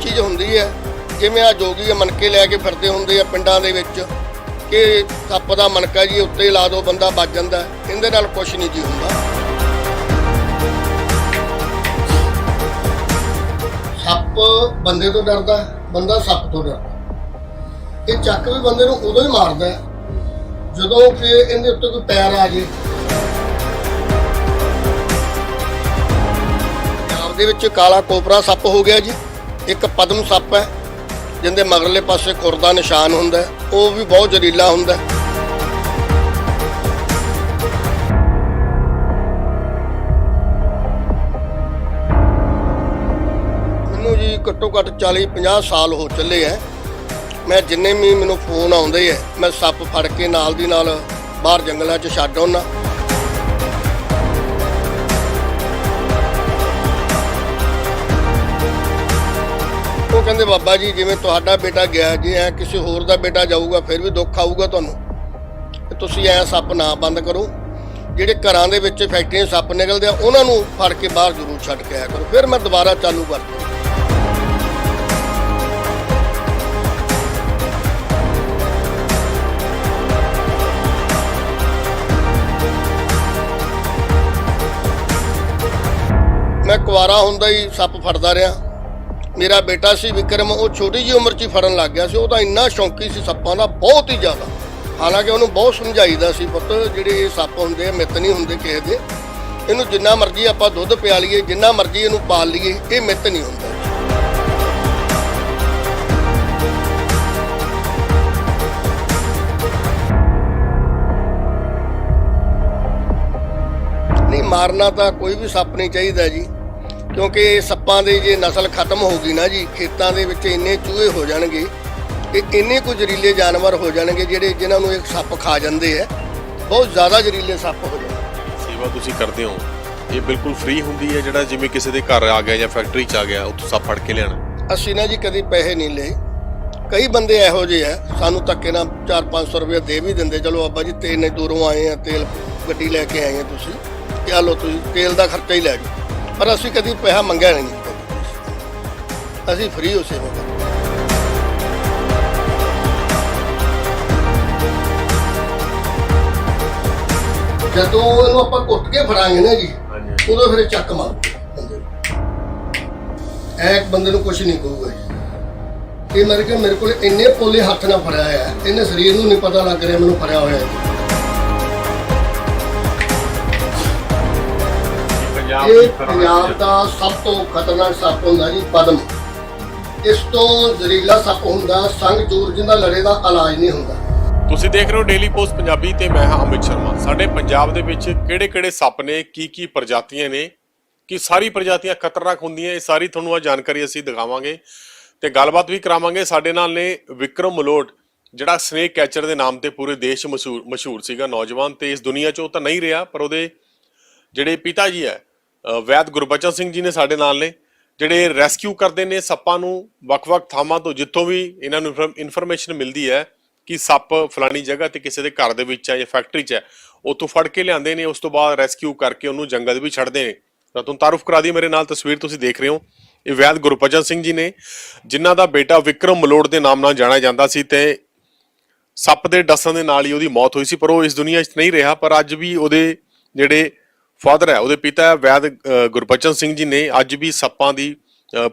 ਚੀਜ਼ ਹੁੰਦੀ ਹੈ ਜਿਵੇਂ ਆ ਜੋਗੀ ਮਨਕੇ ਲੈ ਕੇ ਫਿਰਦੇ ਹੁੰਦੇ ਆ ਪਿੰਡਾਂ ਦੇ ਵਿੱਚ, ਕਿ ਸੱਪ ਦਾ ਮਨਕਾ ਜੀ, ਉੱਤੇ ਲਾ ਦੋ, ਬੰਦਾ ਵੱਜ ਜਾਂਦਾ ਇਹਦੇ ਨਾਲ ਕੁਝ ਨਹੀਂ ਜੀ ਹੁੰਦਾ। ਸੱਪ ਬੰਦੇ ਤੋਂ ਡਰਦਾ ਬੰਦਾ ਸੱਪ ਤੋਂ ਡਰਦਾ ਇਹ ਚੱਕ ਵੀ ਬੰਦੇ ਨੂੰ ਉਦੋਂ ਹੀ ਮਾਰਦਾ ਜਦੋਂ ਕਿ ਇਹਦੇ ਉੱਤੇ ਕੋਈ ਪੈਰ ਆ ਜੇ। ਪੰਜਾਬ ਦੇ ਵਿੱਚ ਕਾਲਾ ਕੋਪਰਾ ਸੱਪ ਹੋ ਗਿਆ ਜੀ। ਇੱਕ ਪਦਮ ਸੱਪ ਹੈ, ਜਿੰਦੇ ਮਗਰਲੇ ਪਾਸੇ ਖੁਰ ਦਾ ਨਿਸ਼ਾਨ ਹੁੰਦਾ ਉਹ ਵੀ ਬਹੁਤ ਜ਼ਹਿਰੀਲਾ ਹੁੰਦਾ ਮੈਨੂੰ ਜੀ ਘੱਟੋ ਘੱਟ 40 50 ਸਾਲ ਹੋ ਚੱਲੇ ਐ ਮੈਂ ਜਿੰਨੇ ਵੀ ਮੈਨੂੰ ਫੋਨ ਆਉਂਦੇ ਐ ਮੈਂ ਸੱਪ ਫੜ ਕੇ ਨਾਲ ਦੀ ਨਾਲ ਬਾਹਰ ਜੰਗਲਾਂ 'ਚ ਛੱਡ ਆਉਣਾ ਉਹ ਕਹਿੰਦੇ, ਬਾਬਾ ਜੀ, ਜਿਵੇਂ ਤੁਹਾਡਾ ਬੇਟਾ ਗਿਆ, ਜੇ ਐ ਕਿਸੇ ਹੋਰ ਦਾ ਬੇਟਾ ਜਾਊਗਾ, ਫਿਰ ਵੀ ਦੁੱਖ ਆਊਗਾ ਤੁਹਾਨੂੰ। ਤੁਸੀਂ ਐ ਸੱਪ ਨਾ ਬੰਦ ਕਰੋ। ਜਿਹੜੇ ਘਰਾਂ ਦੇ ਵਿੱਚ ਫੈਕਟਰੀਆਂ ਸੱਪ ਨਿਕਲਦੇ ਆ, ਉਹਨਾਂ ਨੂੰ ਫੜ ਕੇ ਬਾਹਰ ਜ਼ਰੂਰ ਛੱਡ ਕੇ ਆਇਆ ਕਰੋ। ਫਿਰ ਮੈਂ ਦੁਬਾਰਾ ਚਾਲੂ ਕਰ ਦੂੰ ਮੈਂ ਕੁਵਾਰਾ ਹੁੰਦਾ ਹੀ ਸੱਪ ਫੜਦਾ ਰਿਹਾ। ਮੇਰਾ ਬੇਟਾ ਸੀ ਵਿਕਰਮ, ਉਹ ਛੋਟੀ ਜੀ ਉਮਰ 'ਚ ਹੀ ਫੜਨ ਲੱਗ ਗਿਆ ਸੀ। ਉਹ ਤਾਂ ਇੰਨਾ ਸ਼ੌਂਕੀ ਸੀ ਸੱਪਾਂ ਦਾ, ਬਹੁਤ ਹੀ ਜ਼ਿਆਦਾ। ਹਾਲਾਂਕਿ ਉਹਨੂੰ ਬਹੁਤ ਸਮਝਾਈਦਾ ਸੀ ਪੁੱਤ, ਜਿਹੜੇ ਇਹ ਸੱਪ ਹੁੰਦੇ ਆ, ਮਿੱਤ ਨਹੀਂ ਹੁੰਦੇ ਕਿਸੇ ਦੇ। ਇਹਨੂੰ ਜਿੰਨਾ ਮਰਜ਼ੀ ਆਪਾਂ ਦੁੱਧ ਪਿਆ ਲਈਏ, ਜਿੰਨਾ ਮਰਜ਼ੀ ਇਹਨੂੰ ਪਾਲ ਲਈਏ, ਇਹ ਮਿੱਤ ਨਹੀਂ ਹੁੰਦਾ। ਨਹੀਂ, ਮਾਰਨਾ ਤਾਂ ਕੋਈ ਵੀ ਸੱਪ ਨਹੀਂ ਚਾਹੀਦਾ ਜੀ। ਕਿਉਂਕਿ ਸੱਪਾਂ ਦੀ ਜੇ ਨਸਲ ਖਤਮ ਹੋ ਗਈ ਨਾ ਜੀ ਖੇਤਾਂ ਦੇ ਵਿੱਚ ਇੰਨੇ ਚੂਹੇ ਹੋ ਜਾਣਗੇ ਕਿ ਇੰਨੇ ਕੁ ਜ਼ਹਿਰੀਲੇ ਜਾਨਵਰ ਹੋ ਜਾਣਗੇ ਜਿਹੜੇ ਜਿਨ੍ਹਾਂ ਨੂੰ ਇੱਕ ਸੱਪ ਖਾ ਜਾਂਦੇ ਆ। ਬਹੁਤ ਜ਼ਿਆਦਾ ਜ਼ਹਿਰੀਲੇ ਸੱਪ ਹੋ ਜਾਣਗੇ ਸੇਵਾ ਤੁਸੀਂ ਕਰਦੇ ਹੋ। ਇਹ ਬਿਲਕੁਲ ਫ੍ਰੀ ਹੁੰਦੀ ਹੈ ਜਿਹੜਾ ਜਿਵੇਂ ਕਿਸੇ ਦੇ ਘਰ ਆ ਗਿਆ ਜਾਂ ਫੈਕਟਰੀ ਚ ਆ ਗਿਆ ਉੱਥੋਂ ਸਭ ਫੜ ਕੇ ਲਿਆਣਾ ਅਸੀਂ ਨਾ ਜੀ ਕਦੀ ਪੈਸੇ ਨਹੀਂ ਲਏ। ਕਈ ਬੰਦੇ ਇਹੋ ਜਿਹੇ ਆ ਸਾਨੂੰ ਧੱਕੇ ਨਾਲ 4-500 ਰੁਪਏ ਦੇ ਵੀ ਦਿੰਦੇ ਚਲੋ ਅੱਬਾ ਜੀ ਤੇਲ ਨੇ ਦੂਰੋਂ ਆਏ ਆ ਤੇਲ ਗੱਡੀ ਲੈ ਕੇ ਆਏ ਆ ਤੁਸੀਂ ਤੇ ਆ ਲਓ ਤੁਸੀਂ ਤੇਲ ਦਾ ਖਰਚਾ ਹੀ ਲੈ ਜਾਓ। ਪਰ ਅਸੀਂ ਕਦੀ ਪੈਸਾ ਮੰਗਿਆ ਨਹੀਂ। ਅਸੀਂ ਫ੍ਰੀ ਹੋ ਸੇਵਾ ਕਰਦੇ ਜਦੋਂ ਇਹਨੂੰ ਆਪਾਂ ਕੁੱਟ ਕੇ ਫੜਾਂਗੇ ਨਾ ਜੀ ਉਦੋਂ ਫਿਰ ਇਹ ਚੱਕ ਮਾਰ ਬੰਦੇ ਨੂੰ। ਐ ਇੱਕ ਬੰਦੇ ਨੂੰ ਕੁਝ ਨਹੀਂ ਕਹੂਗਾ ਜੀ। ਇਹ ਮੇਰੇ ਕੋਲ ਮੇਰੇ ਕੋਲ ਇੰਨੇ ਪੋਲੇ ਹੱਥ ਨਾਲ ਫੜਿਆ ਹੋਇਆ ਹੈ ਇਹਨੇ ਸਰੀਰ ਨੂੰ ਨਹੀਂ ਪਤਾ ਲੱਗ ਰਿਹਾ ਮੈਨੂੰ ਫੜਿਆ ਹੋਇਆ ਹੈ ਇਹ ਪੰਜਾਬ ਦਾ ਸਭ ਤੋਂ ਖਤਰਨਾਕ ਸੱਪ ਹੁੰਦਾ ਜੀ ਪਦਮ। ਇਸ ਤੋਂ ਜ਼ਹਿਰੀਲਾ ਸੱਪ ਹੁੰਦਾ ਸੰਗ ਚੂਰ ਜਿੰਦਾ ਲੜੇ ਦਾ ਇਲਾਜ ਨਹੀਂ ਹੁੰਦਾ। ਤੁਸੀਂ ਦੇਖ ਰਹੇ ਹੋ ਡੇਲੀ ਪੋਸਟ ਪੰਜਾਬੀ ਤੇ ਮੈਂ ਹਾਂ ਅਮਿਤ ਸ਼ਰਮਾ। ਸਾਡੇ ਪੰਜਾਬ ਦੇ ਵਿੱਚ ਕਿਹੜੇ-ਕਿਹੜੇ ਸੱਪ ਨੇ ਕੀ ਕੀ ਪ੍ਰਜਾਤੀਆਂ ਨੇ ਕਿ ਸਾਰੀ ਪ੍ਰਜਾਤੀਆਂ ਖਤਰਨਾਕ ਹੁੰਦੀਆਂ ਇਹ ਸਾਰੀ ਤੁਹਾਨੂੰ ਆ ਜਾਣਕਾਰੀ ਅਸੀਂ ਦਿਖਾਵਾਂਗੇ ਤੇ ਗੱਲਬਾਤ ਵੀ ਕਰਾਵਾਂਗੇ। ਸਾਡੇ ਨਾਲ ਨੇ ਵਿਕਰਮ ਮਲੋਟ ਜਿਹੜਾ ਸਨੇਕ ਕੈਚਰ ਦੇ ਨਾਮ ਤੇ ਪੂਰੇ ਦੇਸ਼ ਮਸ਼ਹੂਰ ਮਸ਼ਹੂਰ ਸੀਗਾ ਨੌਜਵਾਨ ਤੇ ਇਸ ਦੁਨੀਆ 'ਚ ਉਹ ਤਾਂ ਨਹੀਂ ਰਿਹਾ ਪਰ ਉਹਦੇ ਜਿਹੜੇ ਪਿਤਾ ਜੀ ਹੈ ਵੈਦ ਗੁਰਬਚਨ ਸਿੰਘ ਜੀ ਨੇ ਸਾਡੇ ਨਾਲ ਨੇ, ਜਿਹੜੇ ਰੈਸਕਿਊ ਕਰਦੇ ਨੇ ਸੱਪਾਂ ਨੂੰ ਵੱਖ-ਵੱਖ ਥਾਵਾਂ ਤੋਂ, ਜਿੱਥੋਂ ਵੀ ਇਹਨਾਂ ਨੂੰ ਇਨਫੋਰਮੇਸ਼ਨ ਮਿਲਦੀ ਹੈ ਕਿ ਸੱਪ ਫਲਾਣੀ ਜਗ੍ਹਾ ਤੇ ਕਿਸੇ ਦੇ ਘਰ ਦੇ ਵਿੱਚ ਹੈ ਜਾਂ ਫੈਕਟਰੀ 'ਚ ਹੈ ਉੱਥੋਂ ਫੜ ਕੇ ਲਿਆਉਂਦੇ ਨੇ, ਉਸ ਤੋਂ ਬਾਅਦ ਰੈਸਕਿਊ ਕਰਕੇ ਉਹਨੂੰ ਜੰਗਲ ਵੀ ਛੱਡਦੇ ਨੇ। ਤਾਂ ਤੁਹਾਨੂੰ ਤਾਰਫ ਕਰਾ ਦੀ ਮੇਰੇ ਨਾਲ ਤਸਵੀਰ ਤੁਸੀਂ ਦੇਖ ਰਹੇ ਹੋ। ਇਹ ਵੈਦ ਗੁਰਬਚਨ ਸਿੰਘ ਜੀ ਨੇ, ਜਿਨ੍ਹਾਂ ਦਾ ਬੇਟਾ ਵਿਕਰਮ ਮਲੋੜ ਦੇ ਨਾਮ ਨਾਲ ਜਾਣਿਆ ਜਾਂਦਾ ਸੀ ਤੇ ਸੱਪ ਦੇ ਡਸਣ ਦੇ ਨਾਲ ਹੀ ਉਹਦੀ ਮੌਤ ਹੋਈ ਸੀ, ਪਰ ਉਹ ਇਸ ਦੁਨੀਆ 'ਚ ਨਹੀਂ ਰਿਹਾ, ਪਰ ਅੱਜ ਵੀ ਉਹਦੇ ਜਿਹੜੇ ਫਾਦਰ ਹੈ ਉਹਦੇ ਪਿਤਾ ਹੈ ਵੈਦ ਗੁਰਬਚਨ ਸਿੰਘ ਜੀ ਨੇ ਅੱਜ ਵੀ ਸੱਪਾਂ ਦੀ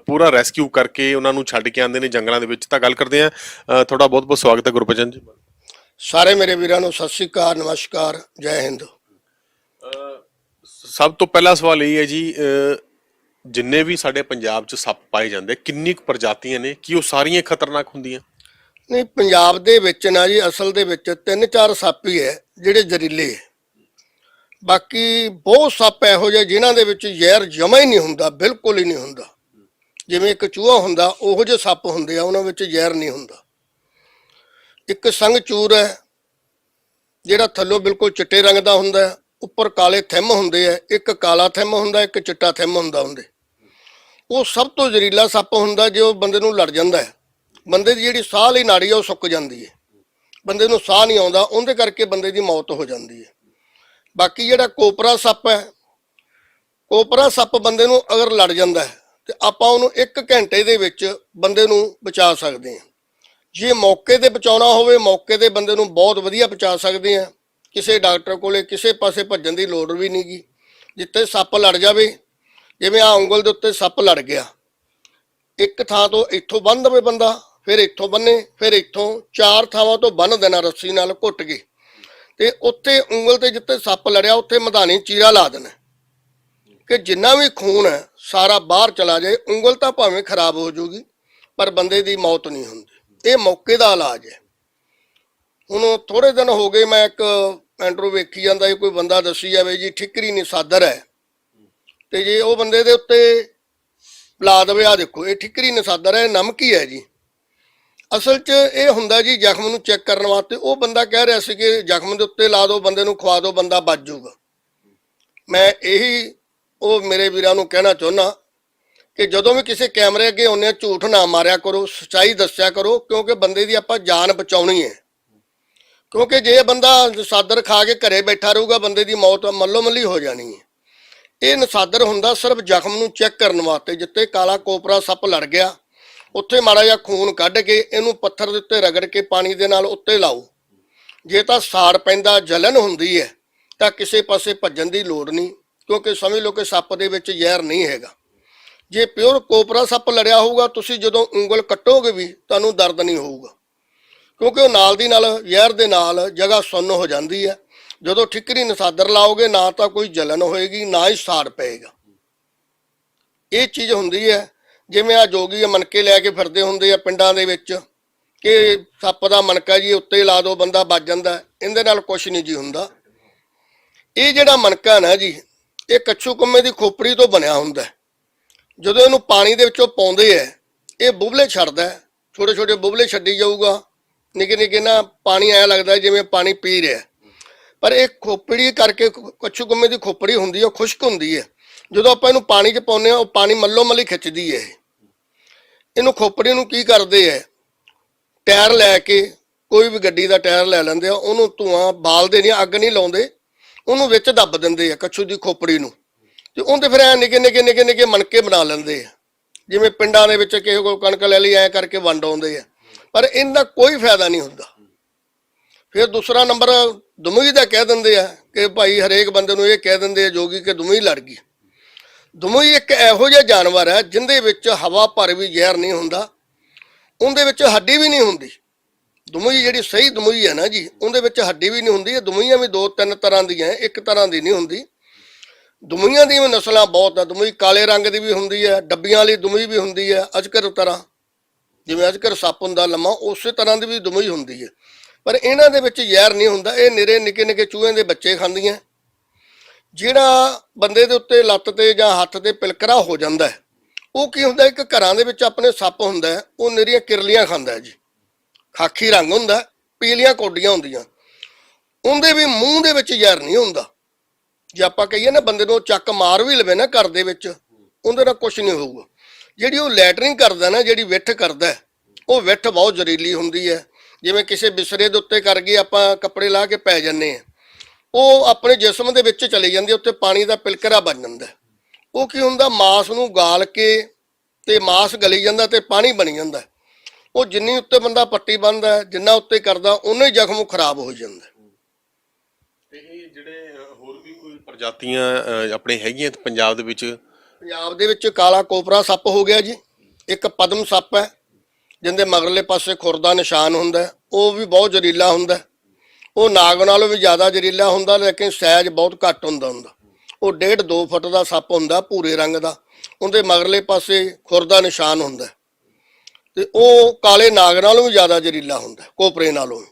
ਪੂਰਾ ਰੈਸਕਿਊ ਕਰਕੇ ਉਹਨਾਂ ਨੂੰ ਛੱਡ ਕੇ ਆਉਂਦੇ ਨੇ ਜੰਗਲਾਂ ਦੇ ਵਿੱਚ। ਤਾਂ ਗੱਲ ਕਰਦੇ ਆ ਤੁਹਾਡਾ ਬਹੁਤ ਬਹੁਤ ਸਵਾਗਤ ਹੈ ਗੁਰਬਚਨ ਜੀ। ਸਾਰੇ ਮੇਰੇ ਵੀਰਾਂ ਨੂੰ ਸਤਿ ਸ੍ਰੀ ਅਕਾਲ ਨਮਸਕਾਰ ਜੈ ਹਿੰਦ। ਸਭ ਤੋਂ ਪਹਿਲਾ ਸਵਾਲ ਇਹ ਹੈ ਜੀ ਜਿੰਨੇ ਵੀ ਸਾਡੇ ਪੰਜਾਬ 'ਚ ਸੱਪ ਪਾਏ ਜਾਂਦੇ ਕਿੰਨੀ ਕੁ ਪ੍ਰਜਾਤੀਆਂ ਨੇ ਕੀ ਉਹ ਸਾਰੀਆਂ ਖਤਰਨਾਕ ਹੁੰਦੀਆਂ? ਨਹੀਂ ਪੰਜਾਬ ਦੇ ਵਿੱਚ ਨਾ ਜੀ ਅਸਲ ਦੇ ਵਿੱਚ ਤਿੰਨ ਚਾਰ ਸੱਪ ਹੀ ਹੈ ਜਿਹੜੇ ਜ਼ਹਿਰੀਲੇ ਹੈ। ਬਾਕੀ ਬਹੁਤ ਸੱਪ ਇਹੋ ਜਿਹੇ ਜਿਨ੍ਹਾਂ ਦੇ ਵਿੱਚ ਜ਼ਹਿਰ ਜਮਾ ਹੀ ਨਹੀਂ ਹੁੰਦਾ, ਬਿਲਕੁਲ ਹੀ ਨਹੀਂ ਹੁੰਦਾ। ਜਿਵੇਂ ਇੱਕ ਚੂਹਾ ਹੁੰਦਾ, ਉਹੋ ਜਿਹੇ ਸੱਪ ਹੁੰਦੇ ਆ, ਉਹਨਾਂ ਵਿੱਚ ਜ਼ਹਿਰ ਨਹੀਂ ਹੁੰਦਾ। ਇੱਕ ਸੰਗ ਚੂਰ ਹੈ, ਜਿਹੜਾ ਥੱਲੋਂ ਬਿਲਕੁਲ ਚਿੱਟੇ ਰੰਗ ਦਾ ਹੁੰਦਾ ਉੱਪਰ ਕਾਲੇ ਥਿੰਮ ਹੁੰਦੇ ਆ, ਇੱਕ ਕਾਲਾ ਥਿੰਮ ਹੁੰਦਾ, ਇੱਕ ਚਿੱਟਾ ਥਿੰਮ ਹੁੰਦਾ ਹੁੰਦੇ ਉਹ ਸਭ ਤੋਂ ਜ਼ਹਿਰੀਲਾ ਸੱਪ ਹੁੰਦਾ ਜੇ ਉਹ ਬੰਦੇ ਨੂੰ ਲੜ ਜਾਂਦਾ ਹੈ। ਬੰਦੇ ਦੀ ਜਿਹੜੀ ਸਾਹ ਲਈ ਨਾੜੀ ਆ, ਉਹ ਸੁੱਕ ਜਾਂਦੀ ਹੈ। ਬੰਦੇ ਨੂੰ ਸਾਹ ਨਹੀਂ ਆਉਂਦਾ, ਉਹਦੇ ਕਰਕੇ ਬੰਦੇ ਦੀ ਮੌਤ ਹੋ ਜਾਂਦੀ ਹੈ। ਬਾਕੀ ਜਿਹੜਾ ਕੋਪਰਾ ਸੱਪ ਹੈ, ਕੋਪਰਾ ਸੱਪ ਬੰਦੇ ਨੂੰ ਅਗਰ ਲੜ ਜਾਂਦਾ ਹੈ, ਤੇ ਆਪਾਂ ਉਹਨੂੰ 1 ਘੰਟੇ ਦੇ ਵਿੱਚ ਬੰਦੇ ਨੂੰ ਬਚਾ ਸਕਦੇ ਹਾਂ। ਜੇ ਮੌਕੇ ਤੇ ਬਚਾਉਣਾ ਹੋਵੇ, ਮੌਕੇ ਤੇ ਬੰਦੇ ਨੂੰ ਬਹੁਤ ਵਧੀਆ ਬਚਾ ਸਕਦੇ ਆ ਕਿਸੇ ਡਾਕਟਰ ਕੋਲੇ ਕਿਸੇ ਪਾਸੇ ਭੱਜਣ ਦੀ ਲੋੜ ਵੀ ਨਹੀਂਗੀ ਜਿੱਥੇ ਸੱਪ ਲੜ ਜਾਵੇ, ਜਿਵੇਂ ਆ ਉਂਗਲ ਦੇ ਉੱਤੇ ਸੱਪ ਲੜ ਗਿਆ। ਇੱਕ ਥਾਂ ਤੋਂ ਇੱਥੋਂ ਬੰਨ ਦਵੇ ਬੰਦਾ, ਫਿਰ ਇੱਥੋਂ ਬੰਨੇ, ਫਿਰ ਇੱਥੋਂ ਚਾਰ ਥਾਵਾਂ ਤੋਂ ਬੰਨ ਦੇਣਾ ਰੱਸੀ ਨਾਲ ਘੁੱਟ ਕੇ। ਤੇ ਉੱਥੇ ਉਂਗਲ ਤੇ ਜਿੱਥੇ ਸੱਪ ਲੜਿਆ, ਉੱਥੇ ਮਧਾਣੀ ਚੀਰਾ ਲਾ ਦੇਣਾ। ਕਿ ਜਿੰਨਾ ਵੀ ਖੂਨ ਹੈ, ਸਾਰਾ ਬਾਹਰ ਚਲਾ ਜਾਏ, ਉਂਗਲ ਤਾਂ ਭਾਵੇਂ ਖਰਾਬ ਹੋ ਜਾਊਗੀ, ਪਰ ਬੰਦੇ ਦੀ ਮੌਤ ਨਹੀਂ ਹੁੰਦੀ। ਇਹ ਮੌਕੇ ਦਾ ਇਲਾਜ ਹੈ। ਹੁਣ ਥੋੜੇ ਦਿਨ ਹੋ ਗਏ, ਮੈਂ ਇੱਕ ਐਂਡਰੂ ਵੇਖੀ ਜਾਂਦਾ ਕੋਈ ਬੰਦਾ ਦੱਸੀ ਜਾਵੇ, ਜੀ ਠਿਕਰੀ ਨਿਸਾਦਰ ਹੈ। ਤੇ ਜੇ ਉਹ ਬੰਦੇ ਦੇ ਉੱਤੇ ਲਾ ਦੇਵੇ ਆ ਦੇਖੋ, ਇਹ ਠਿਕਰੀ ਨਿਸਾਦਰ ਹੈ, ਇਹ ਨਮਕੀ ਹੈ ਜੀ। ਅਸਲ 'ਚ ਇਹ ਹੁੰਦਾ ਜੀ ਜ਼ਖਮ ਨੂੰ ਚੈੱਕ ਕਰਨ ਵਾਸਤੇ, ਉਹ ਬੰਦਾ ਕਹਿ ਰਿਹਾ ਸੀ ਕਿ ਜ਼ਖਮ ਦੇ ਉੱਤੇ ਲਾ ਦਿਓ, ਬੰਦੇ ਨੂੰ ਖਵਾ ਦਿਓ, ਬੰਦਾ ਬਚ ਜਾਊਗਾ। ਮੈਂ ਇਹੀ ਉਹ ਮੇਰੇ ਵੀਰਾਂ ਨੂੰ ਕਹਿਣਾ ਚਾਹੁੰਦਾ ਕਿ ਜਦੋਂ ਵੀ ਕਿਸੇ ਕੈਮਰੇ ਅੱਗੇ ਆਉਂਦੇ ਆ, ਝੂਠ ਨਾ ਮਾਰਿਆ ਕਰੋ, ਸੱਚਾਈ ਦੱਸਿਆ ਕਰੋ, ਕਿਉਂਕਿ ਬੰਦੇ ਦੀ ਆਪਾਂ ਜਾਨ ਬਚਾਉਣੀ ਹੈ। ਕਿਉਂਕਿ ਜੇ ਬੰਦਾ ਨਸਾਦਰ ਖਾ ਕੇ ਘਰੇ ਬੈਠਾ ਰਹੂਗਾ, ਬੰਦੇ ਦੀ ਮੌਤ ਮੱਲੋ ਮੱਲੀ ਹੋ ਜਾਣੀ ਹੈ। ਇਹ ਨਸਾਦਰ ਹੁੰਦਾ ਸਿਰਫ ਜ਼ਖਮ ਨੂੰ ਚੈੱਕ ਕਰਨ ਵਾਸਤੇ ਜਿੱਤੇ ਕਾਲਾ ਕੋਪਰਾ ਸੱਪ ਲੜ ਗਿਆ ਉੱਥੇ ਮਾੜਾ ਜਿਹਾ ਖੂਨ ਕੱਢ ਕੇ ਇਹਨੂੰ ਪੱਥਰ ਦੇ ਉੱਤੇ ਰਗੜ ਕੇ ਪਾਣੀ ਦੇ ਨਾਲ ਉੱਤੇ ਲਾਓ। ਜੇ ਤਾਂ ਸਾੜ ਪੈਂਦਾ, ਜਲਨ ਹੁੰਦੀ ਹੈ, ਤਾਂ ਕਿਸੇ ਪਾਸੇ ਭੱਜਣ ਦੀ ਲੋੜ ਨਹੀਂ, ਕਿਉਂਕਿ ਸਮਝ ਲਓ ਕਿ ਸੱਪ ਦੇ ਵਿੱਚ ਜ਼ਹਿਰ ਨਹੀਂ ਹੈਗਾ। ਜੇ ਪਿਓਰ ਕੋਪਰਾ ਸੱਪ ਲੜਿਆ ਹੋਊਗਾ, ਤੁਸੀਂ ਜਦੋਂ ਉਂਗਲ ਕੱਟੋਗੇ ਵੀ, ਤੁਹਾਨੂੰ ਦਰਦ ਨਹੀਂ ਹੋਊਗਾ। ਕਿਉਂਕਿ ਉਹ ਨਾਲ ਦੀ ਨਾਲ, ਜ਼ਹਿਰ ਦੇ ਨਾਲ ਜਗ੍ਹਾ ਸੁੰਨ ਹੋ ਜਾਂਦੀ ਹੈ। ਜਦੋਂ ਠਿਕਰੀ ਨਸਾਦਰ ਲਾਓਗੇ, ਨਾ ਤਾਂ ਕੋਈ ਜਲਨ ਹੋਏਗੀ, ਨਾ ਹੀ ਸਾੜ ਪਏਗਾ। ਇਹ ਚੀਜ਼ ਹੁੰਦੀ ਹੈ ਜਿਵੇਂ ਆ ਜੋਗੀ ਮਨਕੇ ਲੈ ਕੇ ਫਿਰਦੇ ਹੁੰਦੇ ਆ ਪਿੰਡਾਂ ਦੇ ਵਿੱਚ, ਕਿ ਸੱਪ ਦਾ ਮਨਕਾ ਜੀ ਉੱਤੇ ਲਾ ਦੋ, ਬੰਦਾ ਵੱਜ ਜਾਂਦਾ, ਇਹਦੇ ਨਾਲ ਕੁਝ ਨਹੀਂ ਜੀ ਹੁੰਦਾ। ਇਹ ਜਿਹੜਾ ਮਨਕਾ ਨਾ ਜੀ, ਇਹ ਕੱਛੂ ਕੁੰਮੇ ਦੀ ਖੋਪੜੀ ਤੋਂ ਬਣਿਆ ਹੁੰਦਾ ਜਦੋਂ ਇਹਨੂੰ ਪਾਣੀ ਦੇ ਵਿੱਚੋਂ ਪਾਉਂਦੇ ਐ ਇਹ ਬੁਬਲੇ ਛੱਡਦਾ ਛੋਟੇ ਛੋਟੇ ਬੁਬਲੇ ਛੱਡੀ ਜਾਊਗਾ। ਨਿੱਕੇ ਨਿੱਕੇ ਨਾ ਪਾਣੀ ਆਇਆ ਲੱਗਦਾ ਜਿਵੇਂ ਪਾਣੀ ਪੀ ਰਿਹਾ ਪਰ ਇਹ ਖੋਪੜੀ ਕਰਕੇ ਕੱਛੂ ਕੁੰਮੇ ਦੀ ਖੋਪੜੀ ਹੁੰਦੀ ਹੈ, ਉਹ ਖੁਸ਼ਕ ਹੁੰਦੀ ਹੈ। ਜਦੋਂ ਆਪਾਂ ਇਹਨੂੰ ਪਾਣੀ 'ਚ ਪਾਉਂਦੇ ਆ ਉਹ ਪਾਣੀ ਮੱਲੋ ਮੱਲੀ ਖਿੱਚਦੀ ਹੈ ਇਹ। ਇਹਨੂੰ ਖੋਪੜੀ ਨੂੰ ਕੀ ਕਰਦੇ ਐ? ਟਾਇਰ ਲੈ ਕੇ ਕੋਈ ਵੀ ਗੱਡੀ ਦਾ ਟਾਇਰ ਲੈ ਲੈਂਦੇ ਆ, ਉਹਨੂੰ ਧੂਆਂ ਬਾਲਦੇ ਨਹੀਂ, ਅੱਗ ਨਹੀਂ ਲਾਉਂਦੇ। ਉਹਨੂੰ ਵਿੱਚ ਦੱਬ ਦਿੰਦੇ ਆ ਕੱਛੂ ਦੀ ਖੋਪੜੀ ਨੂੰ। ਤੇ ਉਹਦੇ ਫਿਰ ਐ ਨਿੱਕੇ ਨਿੱਕੇ ਨਿੱਕੇ ਨਿੱਕੇ ਮਣਕੇ ਬਣਾ ਲੈਂਦੇ ਆ। ਜਿਵੇਂ ਪਿੰਡਾਂ ਦੇ ਵਿੱਚ ਕਿਸੇ ਕੋਲ ਕਣਕ ਲੈ ਲਈ, ਐ ਕਰਕੇ ਵੰਡ ਆਉਂਦੇ ਆ। ਪਰ ਇਹਦਾ ਕੋਈ ਫਾਇਦਾ ਨਹੀਂ ਹੁੰਦਾ। ਫਿਰ ਦੂਸਰਾ ਨੰਬਰ ਦਮੂਈ ਦਾ ਕਹਿ ਦਿੰਦੇ ਆ ਕਿ ਭਾਈ ਹਰੇਕ ਬੰਦੇ ਨੂੰ ਇਹ ਕਹਿ ਦਿੰਦੇ ਆ, ਜੋਗੀ ਕਿ ਦਮੂਈ ਲੜ ਗਈ। ਦਮੂਈ ਇੱਕ ਇਹੋ ਜਿਹਾ ਜਾਨਵਰ ਹੈ ਜਿੰਦੇ ਵਿੱਚ ਹਵਾ ਭਰ ਵੀ ਜ਼ਹਿਰ ਨਹੀਂ ਹੁੰਦਾ, ਉਹਦੇ ਵਿੱਚ ਹੱਡੀ ਵੀ ਨਹੀਂ ਹੁੰਦੀ। ਦਮੂਈ ਜਿਹੜੀ ਸਹੀ ਦਮੂਈ ਹੈ ਨਾ ਜੀ, ਉਹਦੇ ਵਿੱਚ ਹੱਡੀ ਵੀ ਨਹੀਂ ਹੁੰਦੀ, ਇਹ ਦਮੂਈਆਂ ਵੀ ਦੋ ਤਿੰਨ ਤਰ੍ਹਾਂ ਦੀਆਂ ਇੱਕ ਤਰ੍ਹਾਂ ਦੀ ਨਹੀਂ ਹੁੰਦੀ। ਦਮੂਈਆਂ ਦੀਆਂ ਵੀ ਨਸਲਾਂ ਬਹੁਤ ਆ ਦਮੂਈ ਕਾਲੇ ਰੰਗ ਦੀ ਵੀ ਹੁੰਦੀ ਹੈ, ਡੱਬੀਆਂ ਵਾਲੀ ਦਮੂਈ ਵੀ ਹੁੰਦੀ ਹੈ, ਅਜਕਰ ਤਰ੍ਹਾਂ। ਜਿਵੇਂ ਅਜਕਰ ਸੱਪ ਹੁੰਦਾ ਲੰਮਾ, ਉਸੇ ਤਰ੍ਹਾਂ ਦੀ ਵੀ ਦਮੂਈ ਹੁੰਦੀ ਹੈ। ਪਰ ਇਹਨਾਂ ਦੇ ਵਿੱਚ ਜ਼ਹਿਰ ਨਹੀਂ ਹੁੰਦਾ, ਇਹ ਨਿਰੇ ਨਿੱਕੇ ਨਿੱਕੇ ਚੂਹੇ ਦੇ ਬੱਚੇ ਖਾਂਦੀਆਂ। ਜਿਹੜਾ ਬੰਦੇ ਦੇ ਉੱਤੇ ਲੱਤ ਤੇ ਜਾਂ ਹੱਥ ਤੇ ਪਿਲਕਰਾ ਹੋ ਜਾਂਦਾ ਹੈ ਉਹ ਕੀ ਹੁੰਦਾ ਇੱਕ ਘਰਾਂ ਦੇ ਵਿੱਚ ਆਪਣੇ ਸੱਪ ਹੁੰਦਾ ਹੈ, ਉਹ ਨੇਰੀਆਂ ਕਿਰਲੀਆਂ ਖਾਂਦਾ ਹੈ ਜੀ। ਖਾਕੀ ਰੰਗ ਹੁੰਦਾ ਪੀਲੀਆਂ ਕੋਡੀਆਂ ਹੁੰਦੀਆਂ। ਉਹਦੇ ਵੀ ਮੂੰਹ ਦੇ ਵਿੱਚ ਜ਼ਹਿਰ ਨਹੀਂ ਹੁੰਦਾ। ਜੇ ਆਪਾਂ ਕਹੀਏ ਨਾ ਬੰਦੇ ਨੂੰ ਚੱਕ ਮਾਰ ਵੀ ਲਵੇ ਨਾ ਘਰ ਦੇ ਵਿੱਚ ਉਹਦੇ ਨਾਲ ਕੁਝ ਨਹੀਂ ਹੋਊਗਾ। ਜਿਹੜੀ ਉਹ ਲੈਟਰਿੰਗ ਕਰਦਾ ਨਾ ਜਿਹੜੀ ਵਿੱਠ ਕਰਦਾ ਉਹ ਵਿੱਠ ਬਹੁਤ ਜ਼ਹਿਰੀਲੀ ਹੁੰਦੀ ਹੈ। ਜਿਵੇਂ ਕਿਸੇ ਬਿਸਰੇ ਦੇ ਉੱਤੇ ਕਰ ਗਏ ਆਪਾਂ ਕੱਪੜੇ ਲਾ ਕੇ ਪੈ ਜੰਨੇ ਆ ਉਹ ਆਪਣੇ ਜਿਸਮ ਦੇ ਵਿੱਚ ਚਲੇ ਜਾਂਦੀ ਉੱਤੇ ਪਾਣੀ ਦਾ ਪਿਲਕਰਾ ਬਣ ਜਾਂਦਾ। ਉਹ ਕੀ ਹੁੰਦਾ ਮਾਸ ਨੂੰ ਗਾਲ ਕੇ ਤੇ ਮਾਸ ਗਲੀ ਜਾਂਦਾ ਤੇ ਪਾਣੀ ਬਣ ਜਾਂਦਾ। ਉਹ ਜਿੰਨੀ ਉੱਤੇ ਬੰਦਾ ਪੱਟੀ ਬੰਨਦਾ ਹੈ, ਜਿੰਨਾ ਉੱਤੇ ਕਰਦਾ ਉਨਾ ਹੀ ਜ਼ਖਮ ਖਰਾਬ ਹੋ ਜਾਂਦਾ। ਤੇ ਇਹ ਜਿਹੜੇ ਹੋਰ ਵੀ ਕੋਈ ਪ੍ਰਜਾਤੀਆਂ ਆਪਣੇ ਹੈਗੀਆਂ ਪੰਜਾਬ ਦੇ ਵਿੱਚ ਪੰਜਾਬ ਦੇ ਵਿੱਚ ਕਾਲਾ ਕੋਪਰਾ ਸੱਪ ਹੋ ਗਿਆ ਜੀ ਇੱਕ ਪਦਮ ਸੱਪ ਹੈ ਜਿੰਦੇ ਮਗਰਲੇ ਪਾਸੇ ਖੁਰ ਦਾ ਨਿਸ਼ਾਨ ਹੁੰਦਾ ਉਹ ਵੀ ਬਹੁਤ ਜ਼ਹਿਰੀਲਾ ਹੁੰਦਾ। ਉਹ ਨਾਗ ਨਾਲੋਂ ਵੀ ਜ਼ਿਆਦਾ ਜ਼ਹਿਰੀਲਾ ਹੁੰਦਾ, ਲੇਕਿਨ ਸਾਈਜ਼ ਬਹੁਤ ਘੱਟ ਹੁੰਦਾ ਹੁੰਦਾ। ਉਹ ਡੇਢ 2 ਫੁੱਟ ਦਾ ਸੱਪ ਹੁੰਦਾ, ਭੂਰੇ ਰੰਗ ਦਾ। ਉਹਦੇ ਮਗਰਲੇ ਪਾਸੇ ਖੁਰ ਦਾ ਨਿਸ਼ਾਨ ਹੁੰਦਾ। ਤੇ ਉਹ ਕਾਲੇ ਨਾਗ ਨਾਲੋਂ ਵੀ ਜ਼ਿਆਦਾ ਜ਼ਹਿਰੀਲਾ ਹੁੰਦਾ, ਕੋਪਰੇ ਨਾਲੋਂ। ਵੀ।